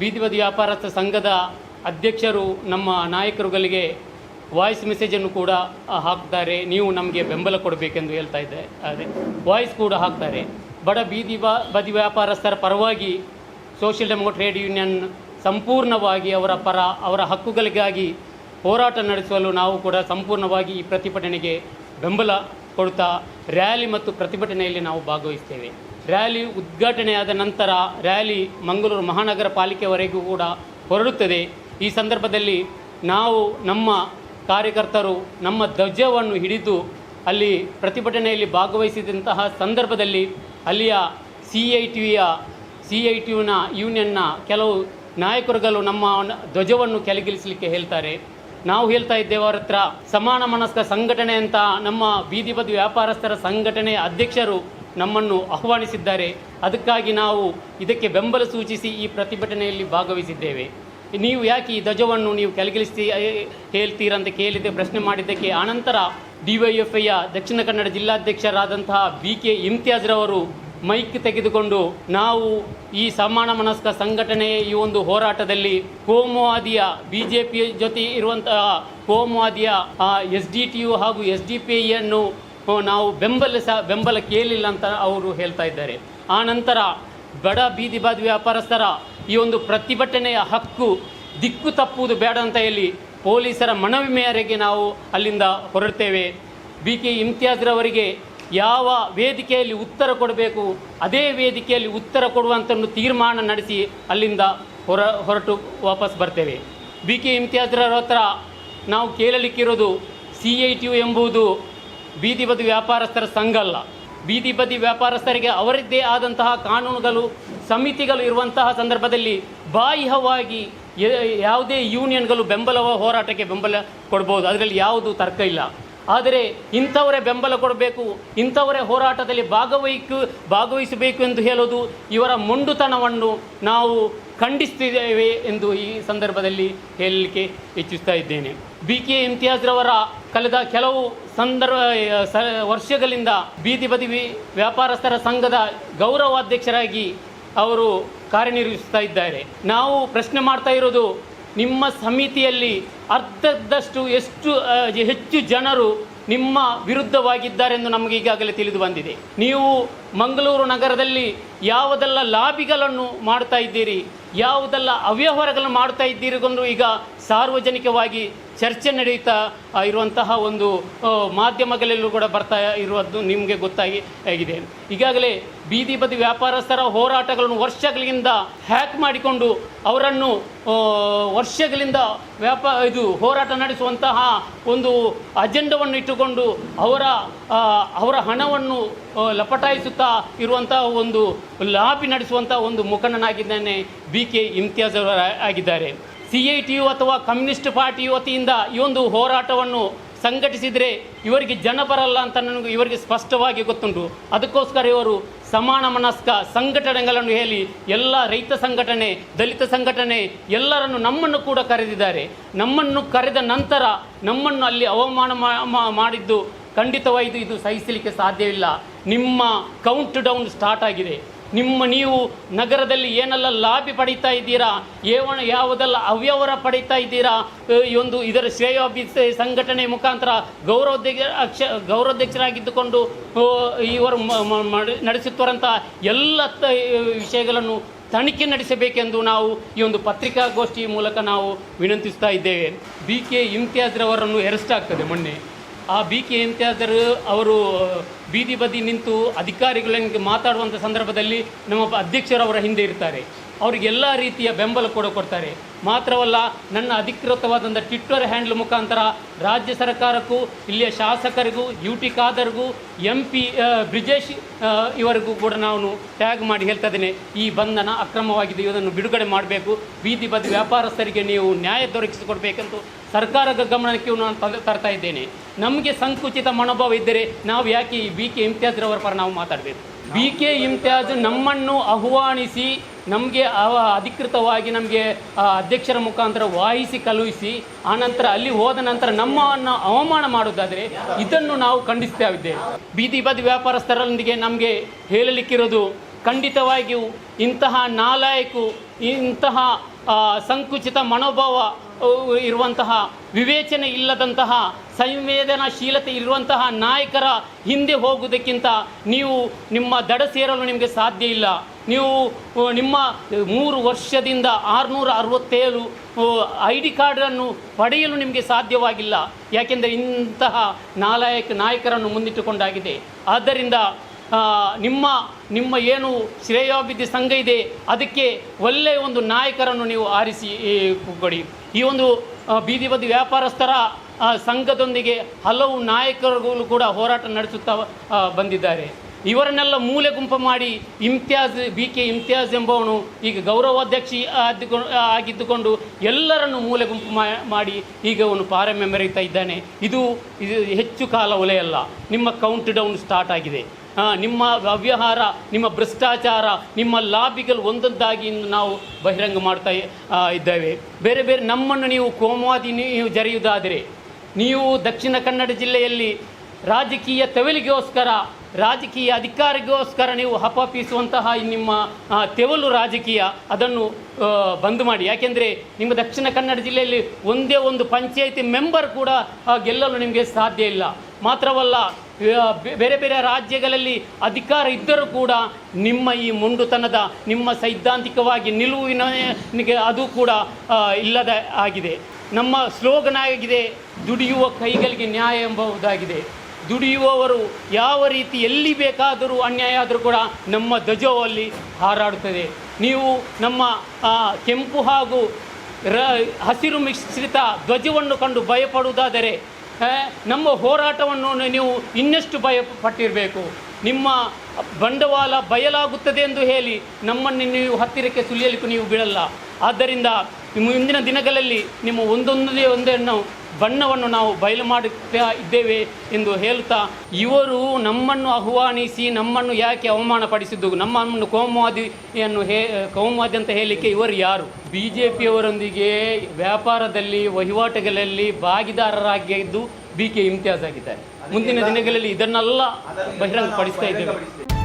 ಬೀದಿ ಬದಿ ವ್ಯಾಪಾರಸ್ಥ ಸಂಘದ ಅಧ್ಯಕ್ಷರು ನಮ್ಮ ನಾಯಕರುಗಳಿಗೆ ವಾಯ್ಸ್ ಮೆಸೇಜನ್ನು ಕೂಡ ಹಾಕ್ತಾರೆ. ನೀವು ನಮಗೆ ಬೆಂಬಲ ಕೊಡಬೇಕೆಂದು ಹೇಳ್ತಾ ಇದ್ದೆ. ಅದೇ, ವಾಯ್ಸ್ ಕೂಡ ಹಾಕ್ತಾರೆ. ಬಡ ಬೀದಿ ಬ ಬದಿ ವ್ಯಾಪಾರಸ್ಥರ ಪರವಾಗಿ ಸೋಷಿಯಲ್ ಡೆಮೋ ಟ್ರೇಡ್ ಯೂನಿಯನ್ ಸಂಪೂರ್ಣವಾಗಿ ಅವರ ಪರ, ಅವರ ಹಕ್ಕುಗಳಿಗಾಗಿ ಹೋರಾಟ ನಡೆಸಲು ನಾವು ಕೂಡ ಸಂಪೂರ್ಣವಾಗಿ ಈ ಪ್ರತಿಭಟನೆಗೆ ಬೆಂಬಲ ಕೊಡ್ತಾ, ರ್ಯಾಲಿ ಮತ್ತು ಪ್ರತಿಭಟನೆಯಲ್ಲಿ ನಾವು ಭಾಗವಹಿಸ್ತೇವೆ. ರ್ಯಾಲಿ ಉದ್ಘಾಟನೆಯಾದ ನಂತರ ರ್ಯಾಲಿ ಮಂಗಳೂರು ಮಹಾನಗರ ಪಾಲಿಕೆವರೆಗೂ ಕೂಡ ಹೊರಡುತ್ತದೆ. ಈ ಸಂದರ್ಭದಲ್ಲಿ ನಾವು ನಮ್ಮ ಕಾರ್ಯಕರ್ತರು ನಮ್ಮ ಧ್ವಜವನ್ನು ಹಿಡಿದು ಅಲ್ಲಿ ಪ್ರತಿಭಟನೆಯಲ್ಲಿ ಭಾಗವಹಿಸಿದಂತಹ ಸಂದರ್ಭದಲ್ಲಿ ಅಲ್ಲಿಯ ಸಿ ಐ ಟಿಯ ಸಿ ಐ ಟಿಯುನ ಯೂನಿಯನ್ನ ಕೆಲವು ನಾಯಕರುಗಳು ನಮ್ಮ ಧ್ವಜವನ್ನು ಕೆಳಗಿಳಿಸಲಿಕ್ಕೆ ಹೇಳ್ತಾರೆ. ನಾವು ಹೇಳ್ತಾ ಇದ್ದೇವೆ, ಅವರ ಹತ್ರ ಸಮಾನ ಮನಸ್ಕ ಸಂಘಟನೆ ಅಂತ ನಮ್ಮ ಬೀದಿ ಬದಿ ವ್ಯಾಪಾರಸ್ಥರ ಸಂಘಟನೆಯ ಅಧ್ಯಕ್ಷರು ನಮ್ಮನ್ನು ಆಹ್ವಾನಿಸಿದ್ದಾರೆ. ಅದಕ್ಕಾಗಿ ನಾವು ಇದಕ್ಕೆ ಬೆಂಬಲ ಸೂಚಿಸಿ ಈ ಪ್ರತಿಭಟನೆಯಲ್ಲಿ ಭಾಗವಹಿಸಿದ್ದೇವೆ. ನೀವು ಯಾಕೆ ಈ ಧ್ವಜವನ್ನು ನೀವು ಕೆಳಗಿಳಿಸಿ ಹೇಳ್ತೀರಂತ ಕೇಳಿದ್ದೆ, ಪ್ರಶ್ನೆ ಮಾಡಿದ್ದಕ್ಕೆ ಆನಂತರ ಡಿವೈಎಫ್ಐಯ ದಕ್ಷಿಣ ಕನ್ನಡ ಜಿಲ್ಲಾಧ್ಯಕ್ಷರಾದಂತಹ ಬಿ ಕೆ ಇಮ್ತಿಯಾಜ್ರವರು ಮೈಕ್ ತೆಗೆದುಕೊಂಡು, ನಾವು ಈ ಸಮಾನ ಮನಸ್ಕ ಸಂಘಟನೆಯ ಈ ಒಂದು ಹೋರಾಟದಲ್ಲಿ ಕೋಮುವಾದಿಯ ಬಿ ಜೆ ಪಿ ಜೊತೆ ಇರುವಂತಹ ಕೋಮುವಾದಿಯ ಎಸ್ ಡಿ ಟಿ ಯು ಹಾಗೂ ಎಸ್ ಡಿ ಪಿ ಐಯನ್ನು ನಾವು ಬೆಂಬಲಿಸ ಬೆಂಬಲ ಕೇಳಿಲ್ಲ ಅಂತ ಅವರು ಹೇಳ್ತಾ ಇದ್ದಾರೆ. ಆ ನಂತರ ಬಡ ಬೀದಿ ಬಾದಿ ವ್ಯಾಪಾರಸ್ಥರ ಈ ಒಂದು ಪ್ರತಿಭಟನೆಯ ಹಕ್ಕು ದಿಕ್ಕು ತಪ್ಪುವುದು ಬೇಡ ಅಂತ ಹೇಳಿ ಪೊಲೀಸರ ಮನವಿ ಮೇರೆಗೆ ನಾವು ಅಲ್ಲಿಂದ ಹೊರಡ್ತೇವೆ. ಬಿ ಕೆ ಇಮ್ತಿಯಾಜ್ರವರಿಗೆ ಯಾವ ವೇದಿಕೆಯಲ್ಲಿ ಉತ್ತರ ಕೊಡಬೇಕು, ಅದೇ ವೇದಿಕೆಯಲ್ಲಿ ಉತ್ತರ ಕೊಡುವಂಥ ಒಂದು ತೀರ್ಮಾನ ನಡೆಸಿ ಅಲ್ಲಿಂದ ಹೊರ, ಹೊರಟು ವಾಪಸ್ ಬರ್ತೇವೆ. ಬಿ ಕೆ ಇಮ್ತಿಯಾಜ್ರವರ ಹತ್ರ ನಾವು ಕೇಳಲಿಕ್ಕಿರೋದು ಸಿ ಐ ಟಿ ಎಂಬುದು ಬೀದಿ ಬದಿ ವ್ಯಾಪಾರಸ್ಥರ ಸಂಘ ಅಲ್ಲ ಬೀದಿ ಬದಿ ವ್ಯಾಪಾರಸ್ಥರಿಗೆ ಅವರದ್ದೇ ಆದಂತಹ ಕಾನೂನುಗಳು, ಸಮಿತಿಗಳು ಇರುವಂತಹ ಸಂದರ್ಭದಲ್ಲಿ ಬಾಹ್ಯವಾಗಿ ಯಾವುದೇ ಯೂನಿಯನ್ಗಳು ಬೆಂಬಲ ಹೋರಾಟಕ್ಕೆ ಬೆಂಬಲ ಕೊಡ್ಬೋದು. ಅದರಲ್ಲಿ ಯಾವುದು ತರ್ಕ ಇಲ್ಲ. ಆದರೆ ಇಂಥವರೇ ಬೆಂಬಲ ಕೊಡಬೇಕು, ಇಂಥವರೇ ಹೋರಾಟದಲ್ಲಿ ಭಾಗವಹಿಕು, ಭಾಗವಹಿಸಬೇಕು ಎಂದು ಹೇಳೋದು ಇವರ ಮೊಂಡುತನವನ್ನು ನಾವು ಖಂಡಿಸ್ತಿದ್ದೇವೆ ಎಂದು ಈ ಸಂದರ್ಭದಲ್ಲಿ ಹೇಳಲಿಕ್ಕೆ ಇಚ್ಛಿಸ್ತಾ ಇದ್ದೇನೆ. ಬಿ ಕೆ ಇಮ್ತಿಯಾಜ್ರವರ ಕಳೆದ ಕೆಲವು ಸಂದರ್ಭ ವರ್ಷಗಳಿಂದ ಬೀದಿ ಬದಿ ವ್ಯಾಪಾರಸ್ಥರ ಸಂಘದ ಗೌರವಾಧ್ಯಕ್ಷರಾಗಿ ಅವರು ಕಾರ್ಯನಿರ್ವಹಿಸ್ತಾ ಇದ್ದಾರೆ. ನಾವು ಪ್ರಶ್ನೆ ಮಾಡ್ತಾ ಇರೋದು, ನಿಮ್ಮ ಸಮಿತಿಯಲ್ಲಿ ಅರ್ಧದಷ್ಟು ಎಷ್ಟು ಹೆಚ್ಚು ಜನರು ನಿಮ್ಮ ವಿರುದ್ಧವಾಗಿದ್ದಾರೆಂದು ನಮಗೆ ಈಗಾಗಲೇ ತಿಳಿದು ಬಂದಿದೆ. ನೀವು ಮಂಗಳೂರು ನಗರದಲ್ಲಿ ಯಾವುದೆಲ್ಲ ಲಾಬಿಗಳನ್ನು ಮಾಡ್ತಾ ಇದ್ದೀರಿ, ಯಾವುದೆಲ್ಲ ಅವ್ಯವಹಾರಗಳನ್ನು ಮಾಡ್ತಾ ಇದ್ದೀರಿ ಎಂದು ಈಗ ಸಾರ್ವಜನಿಕವಾಗಿ ಚರ್ಚೆ ನಡೆಯುತ್ತಾ ಇರುವಂತಹ ಒಂದು ಮಾಧ್ಯಮಗಳಲ್ಲೂ ಕೂಡ ಬರ್ತಾ ಇರುವುದು ನಿಮಗೆ ಗೊತ್ತಾಗಿ ಆಗಿದೆ ಈಗಾಗಲೇ ಬೀದಿ ಬದಿ ವ್ಯಾಪಾರಸ್ಥರ ಹೋರಾಟಗಳನ್ನು ವರ್ಷಗಳಿಂದ ಹ್ಯಾಕ್ ಮಾಡಿಕೊಂಡು ಅವರನ್ನು ವರ್ಷಗಳಿಂದ ವ್ಯಾಪ, ಇದು ಹೋರಾಟ ನಡೆಸುವಂತಹ ಒಂದು ಅಜೆಂಡವನ್ನು ಇಟ್ಟುಕೊಂಡು ಅವರ ಅವರ ಹಣವನ್ನು ಲಪಟಾಯಿಸುತ್ತಾ ಇರುವಂತಹ ಒಂದು ಲಾಬಿ ನಡೆಸುವಂಥ ಒಂದು ಮುಖಂಡನಾಗಿದ್ದಾನೆ ಬಿ ಕೆ ಇಮ್ತಿಯಾಜ್ ಅವರು ಆಗಿದ್ದಾರೆ. ಸಿ ಐ ಟಿ ಯು ಅಥವಾ ಕಮ್ಯುನಿಸ್ಟ್ ಪಾರ್ಟಿ ವತಿಯಿಂದ ಈ ಒಂದು ಹೋರಾಟವನ್ನು ಸಂಘಟಿಸಿದರೆ ಇವರಿಗೆ ಜನ ಬರಲ್ಲ ಅಂತ ನನಗೆ ಇವರಿಗೆ ಸ್ಪಷ್ಟವಾಗಿ ಗೊತ್ತುಂಟು. ಅದಕ್ಕೋಸ್ಕರ ಇವರು ಸಮಾನ ಮನಸ್ಕ ಸಂಘಟನೆಗಳನ್ನು ಹೇಳಿ ಎಲ್ಲ ರೈತ ಸಂಘಟನೆ, ದಲಿತ ಸಂಘಟನೆ ಎಲ್ಲರನ್ನು ನಮ್ಮನ್ನು ಕೂಡ ಕರೆದಿದ್ದಾರೆ. ನಮ್ಮನ್ನು ಕರೆದ ನಂತರ ನಮ್ಮನ್ನು ಅಲ್ಲಿ ಅವಮಾನ ಮಾಡಿದ್ದು ಖಂಡಿತವಾಯಿತು ಇದು ಸಹಿಸಲಿಕ್ಕೆ ಸಾಧ್ಯವಿಲ್ಲ. ನಿಮ್ಮ ಕೌಂಟ್ ಡೌನ್ ಸ್ಟಾರ್ಟ್ ಆಗಿದೆ. ನಿಮ್ಮ ನೀವು ನಗರದಲ್ಲಿ ಏನೆಲ್ಲ ಲಾಭಿ ಪಡೀತಾ ಇದ್ದೀರಾ? ಏವಣ ಯಾವುದೆಲ್ಲ ಅವ್ಯವಹಾರ ಪಡೀತಾ ಇದ್ದೀರಾ? ಈ ಒಂದು ಇದರ ಶ್ರೇಯಾಭಿ ಸಂಘಟನೆ ಮುಖಾಂತರ ಗೌರವಾಧ್ಯಕ್ಷ, ಅಕ್ಷ, ಗೌರವಾಧ್ಯಕ್ಷರಾಗಿದ್ದುಕೊಂಡು ಇವರು ನಡೆಸುತ್ತಿರುವಂಥ ಎಲ್ಲ ವಿಷಯಗಳನ್ನು ತನಿಖೆ ನಡೆಸಬೇಕೆಂದು ನಾವು ಈ ಒಂದು ಪತ್ರಿಕಾಗೋಷ್ಠಿ ಮೂಲಕ ನಾವು ವಿನಂತಿಸ್ತಾ ಇದ್ದೇವೆ. ಬಿ ಕೆ ಇಮ್ತಿಯಾಜ್ರವರನ್ನು ಅರೆಸ್ಟ್ ಆಗ್ತದೆ ಮೊನ್ನೆ. ಆ ಬಿ ಕೆ ಇಮ್ತಿಯಾಜರು ಅವರು ಬೀದಿ ಬದಿ ನಿಂತು ಅಧಿಕಾರಿಗಳಿಗೆ ಮಾತಾಡುವಂಥ ಸಂದರ್ಭದಲ್ಲಿ ನಮ್ಮ ಅಧ್ಯಕ್ಷರು ಅವರ ಹಿಂದೆ ಇರ್ತಾರೆ. ಅವರಿಗೆಲ್ಲ ರೀತಿಯ ಬೆಂಬಲ ಕೂಡ ಕೊಡ್ತಾರೆ. ಮಾತ್ರವಲ್ಲ, ನನ್ನ ಅಧಿಕೃತವಾದಂಥ ಟ್ವಿಟ್ಟರ್ ಹ್ಯಾಂಡ್ಲ್ ಮುಖಾಂತರ ರಾಜ್ಯ ಸರ್ಕಾರಕ್ಕೂ, ಇಲ್ಲಿಯ ಶಾಸಕರಿಗೂ ಯು ಟಿ ಖಾದರ್ಗೂ ಎಂ ಪಿ ಬ್ರಿಜೇಶ್ ಇವರಿಗೂ ಕೂಡ ನಾನು ಟ್ಯಾಗ್ ಮಾಡಿ ಹೇಳ್ತಾ ಇದ್ದೇನೆ. ಈ ಬಂಧನ ಅಕ್ರಮವಾಗಿದೆ ಇದನ್ನು ಬಿಡುಗಡೆ ಮಾಡಬೇಕು. ಬೀದಿ ಬದಿ ವ್ಯಾಪಾರಸ್ಥರಿಗೆ ನೀವು ನ್ಯಾಯ ದೊರಕಿಸಿಕೊಡ್ಬೇಕೆಂದು ಸರ್ಕಾರದ ಗಮನಕ್ಕೆ ನಾನು ತರ್ತಾ ಇದ್ದೇನೆ. ನಮಗೆ ಸಂಕುಚಿತ ಮನೋಭಾವ ಇದ್ದರೆ ನಾವು ಯಾಕೆ ಈ ಬಿ ಕೆ ಇಮ್ತಿಯಾಜ್ರವರ ಪರ ನಾವು ಮಾತಾಡಬೇಕು? ಬಿ ಕೆ ಇಮ್ತಿಯಾಜ್ ನಮ್ಮನ್ನು ಆಹ್ವಾನಿಸಿ ನಮಗೆ ಅಧಿಕೃತವಾಗಿ ನಮಗೆ ಅಧ್ಯಕ್ಷರ ಮುಖಾಂತರ ವಾಹಿಸಿ ಕಳುಹಿಸಿ ಆನಂತರ ಅಲ್ಲಿ ಹೋದ ನಂತರ ನಮ್ಮನ್ನು ಅವಮಾನ ಮಾಡುವುದಾದರೆ ಇದನ್ನು ನಾವು ಖಂಡಿಸ್ತಾ ಇದ್ದೇವೆ ಬೀದಿ ಬದಿ ವ್ಯಾಪಾರಸ್ಥರೊಂದಿಗೆ ನಮಗೆ ಹೇಳಲಿಕ್ಕಿರೋದು ಖಂಡಿತವಾಗಿಯೂ ಇಂತಹ ನಾಲಾಯಕು ಇಂತಹ ಸಂಕುಚಿತ ಮನೋಭಾವ ಇರುವಂತಹ ವಿವೇಚನೆ ಇಲ್ಲದಂತಹ ಸಂವೇದನಾಶೀಲತೆ ಇರುವಂತಹ ನಾಯಕರ ಹಿಂದೆ ಹೋಗುವುದಕ್ಕಿಂತ ನೀವು ನಿಮ್ಮ ದಡ ಸೇರಲು ನಿಮಗೆ ಸಾಧ್ಯ ಇಲ್ಲ. ನೀವು ನಿಮ್ಮ ಮೂರು ವರ್ಷದಿಂದ ಆರುನೂರ ಅರವತ್ತೇಳು ಐ ಡಿ ಕಾರ್ಡನ್ನು ಪಡೆಯಲು ನಿಮಗೆ ಸಾಧ್ಯವಾಗಿಲ್ಲ. ಯಾಕೆಂದರೆ ಇಂತಹ ನಾಲಾಯಕ, ನಾಯಕರನ್ನು ಮುಂದಿಟ್ಟುಕೊಂಡಾಗಿದೆ. ಆದ್ದರಿಂದ ನಿಮ್ಮ ನಿಮ್ಮ ಏನು ಶ್ರೇಯಾಭಿವೃದ್ಧಿ ಸಂಘ ಇದೆ, ಅದಕ್ಕೆ ಒಳ್ಳೆಯ ಒಂದು ನಾಯಕರನ್ನು ನೀವು ಆರಿಸಿ ಕೊಡಿ. ಈ ಒಂದು ಬೀದಿ ಬದಿ ವ್ಯಾಪಾರಸ್ಥರ ಆ, ಸಂಘದೊಂದಿಗೆ ಹಲವು ನಾಯಕರುಗಳು ಕೂಡ ಹೋರಾಟ ನಡೆಸುತ್ತಾ ಬಂದಿದ್ದಾರೆ. ಇವರನ್ನೆಲ್ಲ ಮೂಲೆ ಗುಂಪು ಮಾಡಿ ಇಮ್ತಿಯಾಜ್ ಬಿ ಕೆ ಇಮ್ತಿಯಾಜ್ ಎಂಬವನು ಈಗ ಗೌರವಾಧ್ಯಕ್ಷಿ ಆಗಿದ್ದುಕೊಂಡು ಎಲ್ಲರನ್ನು ಮೂಲೆ ಗುಂಪು ಮಾಡಿ ಈಗ ಅವನು ಪಾರಮ್ಯ ಮೆರೆಯುತ್ತಾ ಇದ್ದಾನೆ. ಇದು ಇದು ಹೆಚ್ಚು ಕಾಲ ಒಲೆಯಲ್ಲ. ನಿಮ್ಮ ಕೌಂಟ್ ಡೌನ್ ಸ್ಟಾರ್ಟ್ ಆಗಿದೆ. ನಿಮ್ಮ ಅವ್ಯವಹಾರ ನಿಮ್ಮ ಭ್ರಷ್ಟಾಚಾರ ನಿಮ್ಮ ಲಾಬಿಗಳು ಒಂದೊಂದಾಗಿ ಇಂದು ನಾವು ಬಹಿರಂಗ ಮಾಡ್ತಾ ಇದ್ದೇವೆ. ಬೇರೆ ಬೇರೆ ನಮ್ಮನ್ನು ನೀವು ಕೋಮವಾದಿ ನೀವು ಜರೆಯುವುದಾದರೆ ನೀವು ದಕ್ಷಿಣ ಕನ್ನಡ ಜಿಲ್ಲೆಯಲ್ಲಿ ರಾಜಕೀಯ ತೆವಲಿಗೋಸ್ಕರ ರಾಜಕೀಯ ಅಧಿಕಾರಿಗೋಸ್ಕರ ನೀವು ಹಪಾಪಿಸುವಂತಹ ನಿಮ್ಮ ತೆವಲು ರಾಜಕೀಯ ಅದನ್ನು ಬಂದ್ ಮಾಡಿ. ಯಾಕೆಂದರೆ ನಿಮ್ಮ ದಕ್ಷಿಣ ಕನ್ನಡ ಜಿಲ್ಲೆಯಲ್ಲಿ ಒಂದೇ ಒಂದು ಪಂಚಾಯಿತಿ ಮೆಂಬರ್ ಕೂಡ ಗೆಲ್ಲಲು ನಿಮಗೆ ಸಾಧ್ಯ ಇಲ್ಲ. ಮಾತ್ರವಲ್ಲ ಬೇರೆ ಬೇರೆ ರಾಜ್ಯಗಳಲ್ಲಿ ಅಧಿಕಾರ ಇದ್ದರೂ ಕೂಡ ನಿಮ್ಮ ಈ ಮುಂಡುತನದ, ನಿಮ್ಮ ಸೈದ್ಧಾಂತಿಕವಾಗಿ ನಿಲುವಿನ ಅದು ಕೂಡ ಇಲ್ಲದ ಆಗಿದೆ. ನಮ್ಮ ಸ್ಲೋಗನ್ ಆಗಿದೆ ದುಡಿಯುವ ಕೈಗಳಿಗೆ ನ್ಯಾಯ ಎಂಬುದಾಗಿದೆ. ದುಡಿಯುವವರು ಯಾವ ರೀತಿ ಎಲ್ಲಿ ಬೇಕಾದರೂ ಅನ್ಯಾಯ ಆದರೂ ಕೂಡ ನಮ್ಮ ಧ್ವಜವು ಅಲ್ಲಿ ಹಾರಾಡುತ್ತದೆ. ನೀವು ನಮ್ಮ ಕೆಂಪು ಹಾಗೂ ರ, ಹಸಿರು ಮಿಶ್ರಿತ ಧ್ವಜವನ್ನು ಕಂಡು ಭಯಪಡುವುದಾದರೆ ನಮ್ಮ ಹೋರಾಟವನ್ನು ನೀವು ಇನ್ನಷ್ಟು ಭಯ ಪಟ್ಟಿರಬೇಕು ನಿಮ್ಮ ಬಂಡವಾಳ ಬಯಲಾಗುತ್ತದೆ ಎಂದು ಹೇಳಿ ನಮ್ಮನ್ನು ನೀವು ಹತ್ತಿರಕ್ಕೆ ಸುಲಿಯಲಿಕ್ಕೂ ನೀವು ಬಿಡಲ್ಲ. ಆದ್ದರಿಂದ ಮುಂದಿನ ದಿನಗಳಲ್ಲಿ ನಿಮ್ಮ ಒಂದೊಂದೇ ಒಂದನ್ನು ಬಣ್ಣವನ್ನು ನಾವು ಬಯಲು ಮಾಡುತ್ತಾ ಇದ್ದೇವೆ ಎಂದು ಹೇಳುತ್ತಾ ಇವರು ನಮ್ಮನ್ನು ಆಹ್ವಾನಿಸಿ ನಮ್ಮನ್ನು ಯಾಕೆ ಅವಮಾನಪಡಿಸಿದ್ದು? ನಮ್ಮನ್ನು ಕೋಮುವಾದಿಯನ್ನು ಹೇ ಕೋಮುವಾದಿ ಅಂತ ಹೇಳಲಿಕ್ಕೆ ಇವರು ಯಾರು? ಬಿ ಜೆ ಪಿಯವರೊಂದಿಗೆ ವ್ಯಾಪಾರದಲ್ಲಿ ವಹಿವಾಟುಗಳಲ್ಲಿ ಭಾಗಿದಾರರಾಗಿದ್ದು ಬಿ ಕೆ ಇಮ್ತಿಯಾಜ್ ಆಗಿದ್ದಾರೆ. ಮುಂದಿನ ದಿನಗಳಲ್ಲಿ ಇದನ್ನೆಲ್ಲ ಬಹಿರಂಗಪಡಿಸ್ತಾ ಇದ್ದೇವೆ.